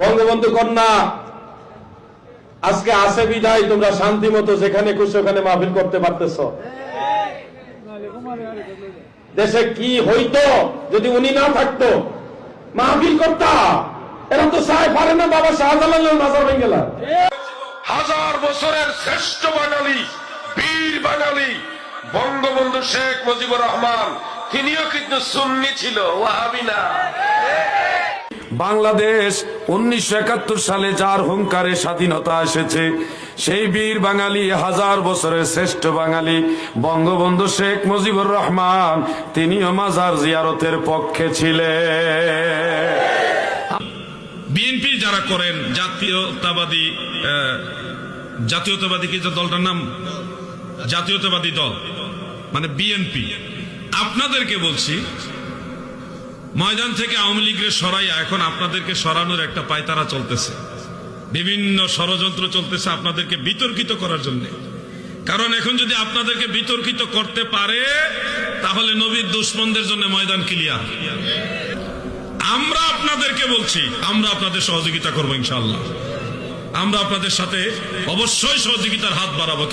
বঙ্গবন্ধু কন্যা, আজকে আসে বিদায়, তোমরা শান্তি মতো যেখানে খুশি ওখানে মাহফিল করতে পারতেছ। দেশে কি হইতো যদি উনি না থাকতো? মাহফিল করতা, এরা তো সাহেব পারে না, বাবা শাহজালালের মাজার গেলা। হাজার বছরের শ্রেষ্ঠ বাঙালি, বীর বাঙালি, বঙ্গবন্ধু শেখ মুজিবুর রহমান, তিনিও কিন্তু সুন্নি ছিল, ওয়াহাবি না। বাংলাদেশ উনিশশো একাত্তর সালে যার হুঙ্কারে স্বাধীনতা এসেছে, সেই বীর বাঙালি, হাজার বছরের শ্রেষ্ঠ বাঙালি, বঙ্গবন্ধু শেখ মুজিবুর রহমান, তিনিও মাজার জিয়ারতের পক্ষে ছিলেন। বিএনপি যারা করেন, জাতীয়তাবাদী জাতীয়তাবাদী কি যে দলটার নাম? জাতীয়তাবাদী দল মানে বিএনপি। আপনাদেরকে বলছি ময়দান থেকে আওয়ামী লীগের সরাইয়া এখন আপনাদেরকে সরানোর একটা পায়তারা চলতেছে। বিভিন্ন ষড়যন্ত্র চলতেছে আপনাদেরকে বিতর্কিত করার জন্য। কারণ এখন যদি আপনাদেরকে বিতর্কিত করতে পারে, তাহলে নবীর দুশ্মনদের জন্য ময়দান ক্লিয়ার আমরা আপনাদেরকে বলছি, আমরা আপনাদের সহযোগিতা করব ইনশাল্লাহ আমরা আপনাদের সাথে অবশ্যই সহযোগিতার হাত বাড়াবো